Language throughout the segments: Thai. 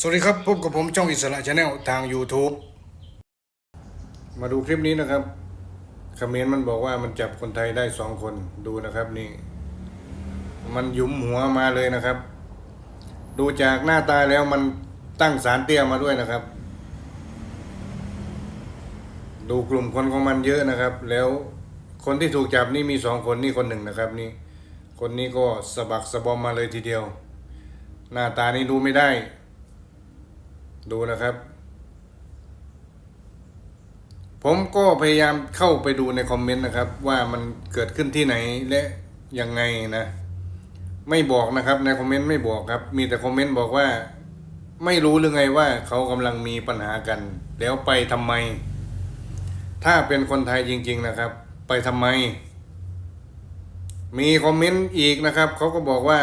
สวัสดีครับพบกับผมช่องอิสระชาแนลทาง YouTube มาดูคลิปนี้นะครับคอมเมนต์มันบอกว่ามันจับคนไทยได้สองคนดูนะครับนี่ มันยุมหัวมาเลยนะครับ ดูจากหน้าตาแล้วมันตั้งสารเตี้ยมาด้วยนะครับ ดูกลุ่มคนของมันเยอะนะครับ แล้วคนที่ถูกจับนี่มีสองคนนี่คนหนึ่งนะครับนี่ คนนี้ก็สะบักสะบอมมาเลยทีเดียว หน้าตานี่ดูไม่ได้ ดูนะครับ ผมก็พยายามเข้าไปดูในคอมเมนต์นะครับ ว่ามันเกิดขึ้นที่ไหนและยังไงนะ ไม่บอกนะครับ ในคอมเมนต์ไม่บอกครับ มีแต่คอมเมนต์บอกว่า ไม่รู้หรือไงว่าเขากำลังมีปัญหากัน แล้วไปทำไม ถ้าเป็นคนไทยจริง ๆนะครับ ไปทำไม มีคอมเมนต์อีกนะครับเขาก็บอกว่า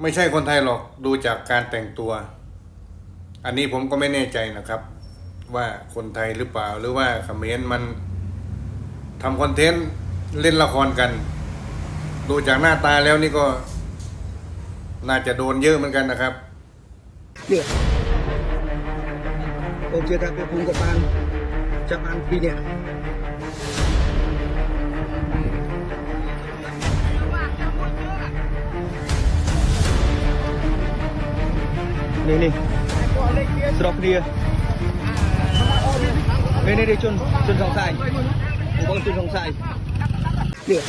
ไม่ใช่คนไทยหรอกดูจากการแต่งตัว อันนี้ผมก็ไม่แน่ใจนะครับ ว่าคนไทยหรือเปล่าหรือว่าเขมรมันทำคอนเทนต์เล่นละครกัน ดูจากหน้าตาแล้วนี่ก็ น่าจะโดนเยอะเหมือนกันนะครับเนี่ยผมจะทำเป็นภูมิกับปานจะปานปีเนี่ยนี่นี่ ស្រដគ្នាពេលនេះជន់ជន់សង្ស័យបងជន់សង្ស័យនេះ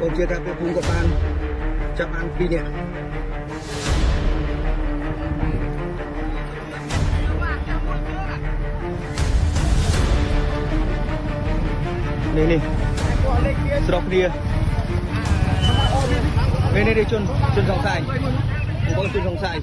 បងជឿថាពេលភូមិក៏បានចាប់បានពីរនាក់នេះនេះស្រដគ្នាពេលនេះជន់ជន់សង្ស័យ Huwag xin không sai.